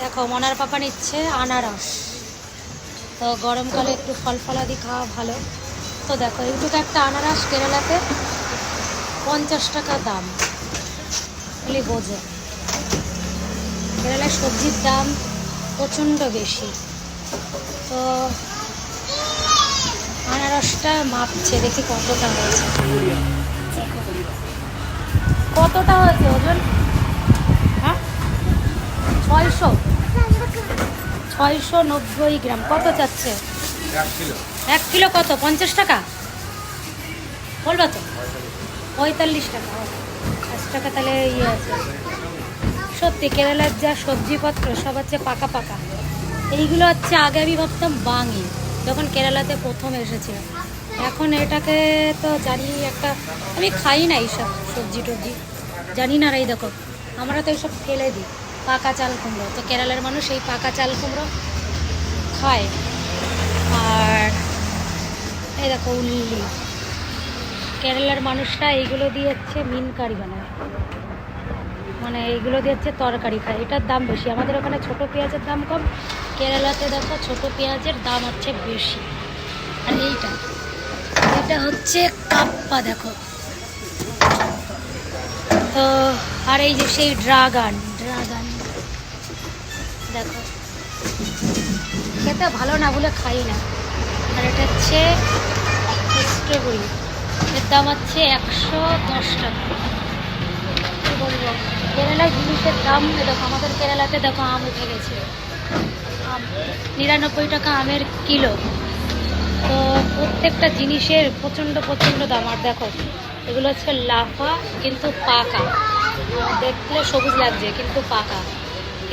দেখো, মনার পাপা নিচ্ছে আনারস। তো গরমকালে একটু ফল ফলাদি খাওয়া ভালো। তো দেখো, এইটুকু একটা আনারস কেরালাতে পঞ্চাশ টাকা দাম। বলি বোঝে। কেরালায় সবজির দাম প্রচণ্ড বেশি। তো আনারসটা মাপছে, দেখি কতটা হয়েছে। কতটা হয়েছে, ওজন হ্যাঁ ছয়শো ছয়শো নব্বই গ্রাম। কত চাচ্ছে? এক কিলো। কত? পঞ্চাশ টাকা? বলবা তো। পঁয়তাল্লিশ টাকা। পাঁচ টাকা তাহলে ইয়ে আছে। সত্যি কেরালার যা সবজিপত্র সব হচ্ছে পাকা পাকা। এইগুলো হচ্ছে আগে আমি ভাবতাম বাঙি যখন কেরালাতে প্রথম এসেছিলাম এখন এটাকে তো জানি একটা আমি খাই না এইসব সবজি টবজি। জানি না এই দেখো। আমরা তো এইসব ফেলে দিই। পাকা চাল কুমড়ো। তো কেরালার মানুষ এই পাকা চাল কুমড়ো খায়। আর এই দেখো উল্লি। কেরালার মানুষরা এইগুলো দিয়ে হচ্ছে মিন কারি বানায়। মানে এইগুলো দিয়ে হচ্ছে তরকারি খায়। এটার দাম বেশি। আমাদের ওখানে ছোট পেঁয়াজের দাম কম। কেরালাতে দেখো ছোট পেঁয়াজের দাম হচ্ছে বেশি। আর এইটা। এটা হচ্ছে কাপ্পা, দেখো। তো, আর এই যে সেই ড্রাগন ড্রাগন। দেখো। খেতে ভালো না বলে খাই না। আর এটা হচ্ছে স্ট্রবেরি এর দাম হচ্ছে একশো দশ টাকা। বলব? কেরালায় জিনিসের দাম দেখো, আমাদের কেরালাতে দেখো, আম উঠে গেছে। আম, নিরানব্বই টাকা আমের কিলো। তো প্রত্যেকটা জিনিসের প্রচণ্ড প্রচণ্ড দাম। আর দেখো, এগুলো হচ্ছে লাফা, কিন্তু পাকা। দেখলে সবুজ লাগছে, কিন্তু পাকা।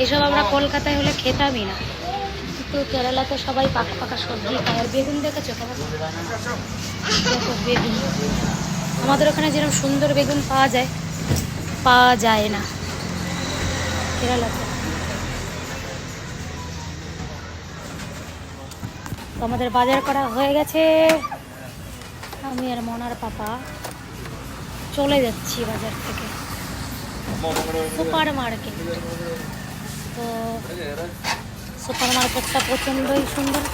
এসব আমরা কলকাতায় হলে খেতামই না। কিন্তু কেরালাতে সবাই পাকা পাকা সবজি খায়। আর বেগুন দেখেছ বেগুন। আমাদের ওখানে যেরকম সুন্দর বেগুন পাওয়া যায় পাওয়া যায় না। কেরালাতে তো। আমাদের বাজার করা হয়ে গেছে। আমি আর মনার পাপা চলে যাচ্ছি বাজার থেকে। সুপার মার্কেট তো সুপার মার্কেটটা প্রচণ্ডই সুন্দর।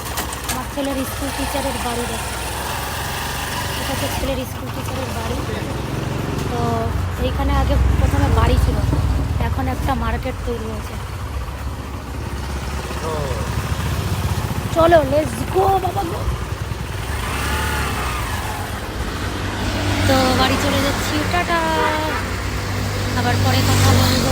আমার ছেলের স্কুল টিচারের বাড়ি দেখো। এটা ছেলের স্কুল টিচারের বাড়ি। তো এইখানে আগে প্রথমে বাড়ি ছিল। এখন একটা মার্কেট তৈরি হয়েছে। চলো লেটস গো বাবা গো। তো বাড়ি চলে যাচ্ছি। টাটা। আবার পরে কথা বলব।